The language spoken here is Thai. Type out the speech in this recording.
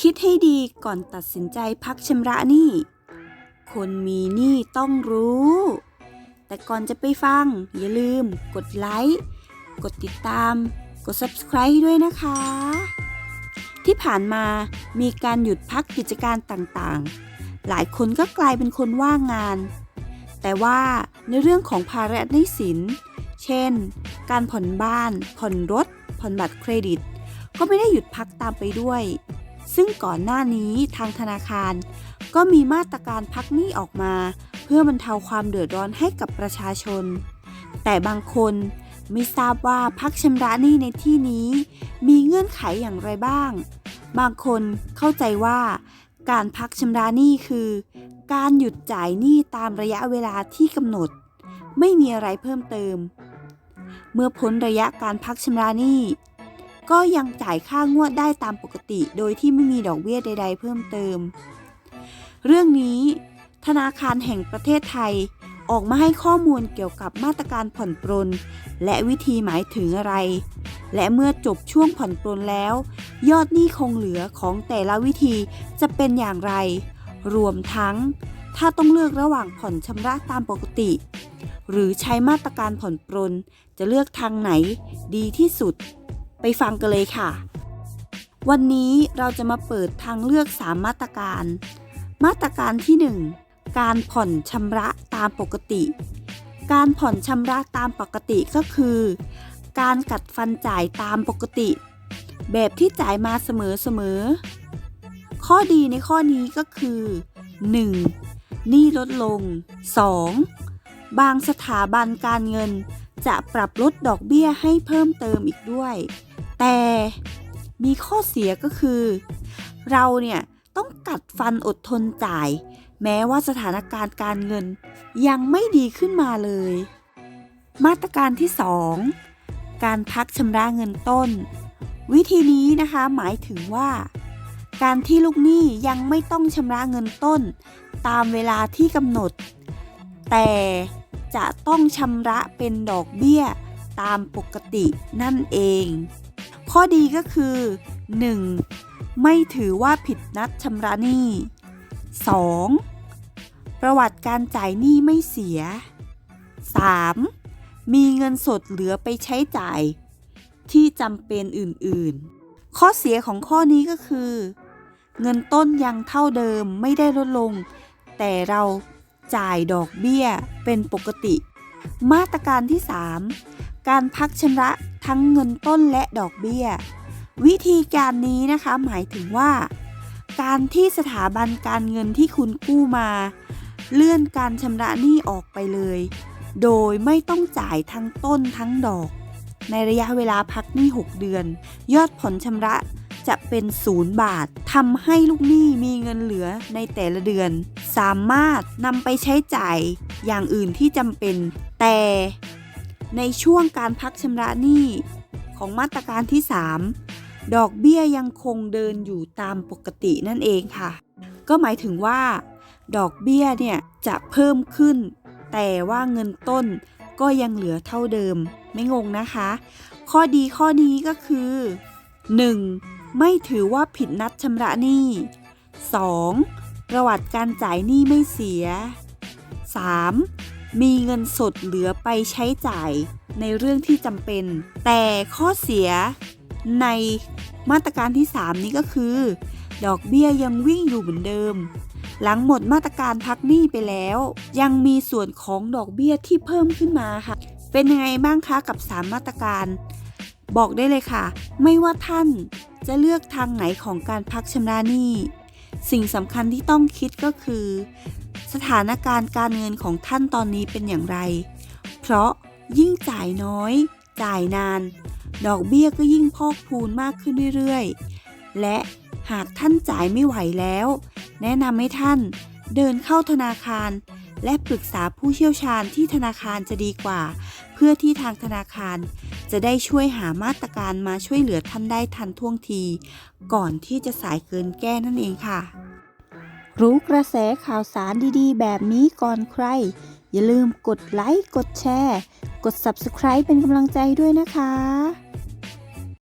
คิดให้ดีก่อนตัดสินใจพักชำระหนี้ คนมีหนี้ต้องรู้ แต่ก่อนจะไปฟัง อย่าลืม กดไลค์ กดติดตาม กด subscribe ให้ด้วยนะคะ ที่ผ่านมามีการหยุดพักกิจการต่างๆ หลายคนก็กลายเป็นคนว่างงาน แต่ว่าในเรื่องของภาระหนี้สิน เช่น การผ่อนบ้าน ผ่อนรถ ผ่อนบัตรเครดิต ก็ไม่ได้หยุดพักตามไปด้วย ซึ่งก่อนหน้านี้ทางธนาคาร ก็มีมาตรการพักหนี้ออกมา เพื่อบรรเทาความเดือดร้อนให้กับประชาชน แต่บางคนไม่ทราบว่าพักชำระหนี้ในที่นี้ มีเงื่อนไขอย่างไรบ้าง บางคนเข้าใจว่า การพักชำระหนี้คือ การหยุดจ่ายหนี้ตามระยะเวลาที่กำหนด ไม่มีอะไรเพิ่มเติม เมื่อพ้นระยะการพักชำระหนี้ ก็ยังจ่ายค่างวดได้ตามปกติ โดยที่ไม่มีดอกเบี้ยใด ๆ เพิ่มเติม เรื่องนี้ ธนาคารแห่งประเทศไทยออกมาให้ข้อมูลเกี่ยวกับมาตรการผ่อนปรน และวิธีหมายถึงอะไร และเมื่อจบช่วงผ่อนปรนแล้ว ยอดหนี้คงเหลือของแต่ละวิธีจะเป็นอย่างไร รวมทั้ง ถ้าต้องเลือกระหว่างผ่อนชำระตามปกติ หรือใช้มาตรการผ่อนปรน จะเลือกทางไหนดีที่สุด ไปฟังกันเลยค่ะ วันนี้เราจะมาเปิดทางเลือก 3 มาตรการ มาตรการที่ 1 การผ่อนชำระตามปกติ การผ่อนชำระตามปกติก็คือ การกัดฟันจ่ายตามปกติ แบบที่จ่ายมาเสมอๆ ข้อดีในข้อนี้ก็คือ 1. หนี้ลดลง 2. บางสถาบันการเงินจะปรับลดดอกเบี้ยให้เพิ่มเติมอีกด้วย แต่มีข้อเสียก็คือ เราเนี่ยต้องกัดฟันอดทนจ่าย แม้ว่าสถานการณ์การเงินยังไม่ดีขึ้นมาเลย มาตรการที่ 2 การพักชำระเงินต้น วิธีนี้นะคะหมายถึงว่า การที่ลูกหนี้ยังไม่ต้องชำระเงินต้น ตามเวลาที่กำหนด แต่จะต้องชำระเป็นดอกเบี้ยตามปกตินั่นเอง ข้อดีก็คือ 1. ไม่ถือว่าผิดนัดชำระหนี้ 2. ประวัติการจ่ายหนี้ไม่เสีย 3. มีเงินสดเหลือไปใช้จ่าย ที่จำเป็นอื่นๆ ข้อเสียของข้อนี้ก็คือ เงินต้นยังเท่าเดิมไม่ได้ลดลง แต่เราจ่ายดอกเบี้ยเป็นปกติ มาตรการที่ 3 การพักชำระทั้งเงินต้นและดอกเบี้ย วิธีการนี้นะคะหมายถึงว่า การที่สถาบันการเงินที่คุณกู้มา เลื่อนการชำระหนี้ออกไปเลย โดยไม่ต้องจ่ายทั้งต้นทั้งดอก ในระยะเวลาพักหนี้ 6 เดือน ยอดผ่อนชำระจะเป็นศูนย์บาททำให้ลูกหนี้มีเงินเหลือในแต่ละเดือน สามารถนำไปใช้จ่ายอย่างอื่นที่จำเป็น แต่ ในช่วงการพักชำระหนี้ของมาตรการที่ 3 ดอกเบี้ยยังคงเดินอยู่ตามปกตินั่นเองค่ะ ก็หมายถึงว่า ดอกเบี้ยเนี่ยจะเพิ่มขึ้น แต่ว่าเงินต้นก็ยังเหลือเท่าเดิม ไม่งงนะคะ ข้อดีข้อนี้ก็คือ 1. ไม่ถือว่าผิดนัดชำระหนี้ 2. ประวัติการจ่ายหนี้ไม่เสีย 3. มีเงินสดเหลือไปใช้จ่ายในเรื่องที่จำเป็น แต่ข้อเสียในมาตรการที่ 3 นี้ก็คือ ดอกเบี้ยยังวิ่งอยู่เหมือนเดิม หลังหมดมาตรการพักหนี้ไปแล้ว ยังมีส่วนของดอกเบี้ยที่เพิ่มขึ้นมาค่ะ เป็นยังไงบ้างคะกับ 3 มาตรการ บอกได้เลยค่ะ ไม่ว่าท่านจะเลือกทางไหนของการพักชำระหนี้ สิ่งสำคัญที่ต้องคิดก็คือ สถานการณ์การเงินของท่านตอนนี้เป็นอย่างไร เพราะยิ่งจ่ายน้อย จ่ายนาน ดอกเบี้ยก็ยิ่งพอกพูนมากขึ้นเรื่อยๆ และหากท่านจ่ายไม่ไหวแล้ว แนะนำให้ท่านเดินเข้าธนาคาร และปรึกษาผู้เชี่ยวชาญที่ธนาคารจะดีกว่า เพื่อที่ทางธนาคาร จะได้ช่วยหามาตรการมาช่วยเหลือท่านได้ทันท่วงที ก่อนที่จะสายเกินแก้นั่นเองค่ะ รู้กระแสข่าวสารดีๆ แบบนี้ก่อนใคร อย่าลืมกดไลค์ กดแชร์ กด Subscribe เป็นกำลังใจด้วยนะคะ